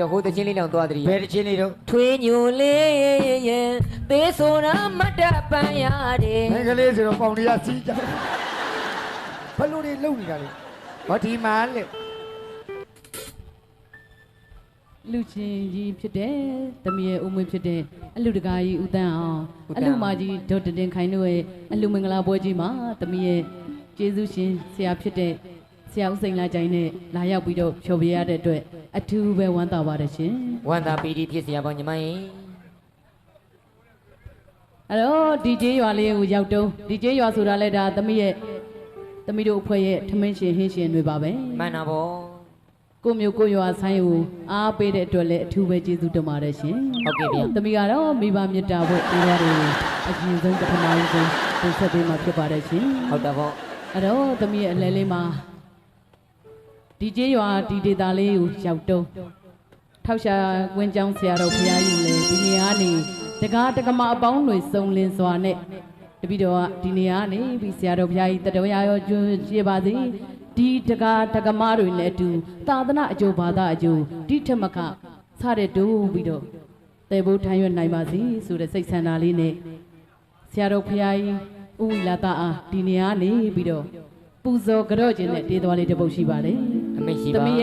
တော့ဟိုတချင်းလေးတောင်သွားတည်းဘယ်တစ်ချင်းလေးတော့ထွေးညိုလေးရဲ့သေးဆိုတာမတ်တပန်းရတယ်မင်္ဂလေးဆိုတော့ပေါင်တွေကစီးကြဘယ်လိုတွေလုံနေတာလဲဘာဒီမာလေလူချင်းကြီးဖြစ်တဲ့တမီးရဲ့ဦးမွေးဖြစ်တဲ့အလူတကာကြီးဦးတန်းအောင်အလူမကြီးဒေါက်တာတင်ခိုင်တို့ရဲ့အလူမင်္ဂလာပွဲကြီးမှာတမီးရဲ့ကျေးဇူးရှင်ဆရာဖြစ်တဲ့ ဆရာဦးစိန်လာကြိုင်နဲ့လာရောက်ပြီးတော့ဖြော်ပြရတဲ့အတွက်အထူးပဲဝမ်းသာပါတယ်ရှင်ဝမ်းသာပီတိဖြစ်စရာပေါ့ညီမရင်အဲ့တော့ဒီကျေးရွာလေးကိုရောက်တုန်းဒီကျေးရွာဆိုတာလဲဒါသမီးရဲ့သမီးတို့အဖွဲ့ရဲ့ထမင်းရှင်ဟင်းရှင်တွေပါပဲမှန်တာပေါ့ကိုမျိုးကိုရွာဆိုင်ကိုအားပေးတဲ့အတွက်လည်းအထူးပဲကျေးဇူးတင်ပါတယ်ရှင်ဟုတ်ကဲ့ဗျာသမီးကတော့မိဘမေတ္တာဖို့ဒီရက်တွေအရင်ဆုံးပထမဆုံးတင်ဆက်ပေးမှာဖြစ်ပါတယ်ရှင်ဟုတ်တာပေါ့အဲ့တော့သမီးရဲ့အလဲလေးမှာ ဒီကျေးရွာဒီဒေတာလေးကိုရောက်တုံးထောက်ရှာဝင်းကျောင်းဆရာတော်ဘုရားကြီးလည်းဒီနေရာကနေတကားတကမအပေါင်းတွေစုံလင်စွာနဲ့တပိတော်ကဒီနေရာကနေပြီးဆရာတော်ဘုရားကြီးတတော်ရရောကျွန်းရှိပါစေဒီတကားတကမတွေနဲ့အတူသာသနာအကျိုးဘာသာအကျိုးဒီထက်မကစတဲ့တိုးပြီးတော့တေဖို့ထမ်းရွက်နိုင်ပါစေဆိုတဲ့စိတ်ဆန္ဒလေးနဲ့ဆရာတော်ဘုရားကြီးဥဝိလာတအားဒီနေရာနေပြီးတော့ပူဇော်ကြော့ခြင်းနဲ့တေးသွားလေးတစ်ပုတ်ရှိပါတယ် အမေရှိတပါမီးရဲ့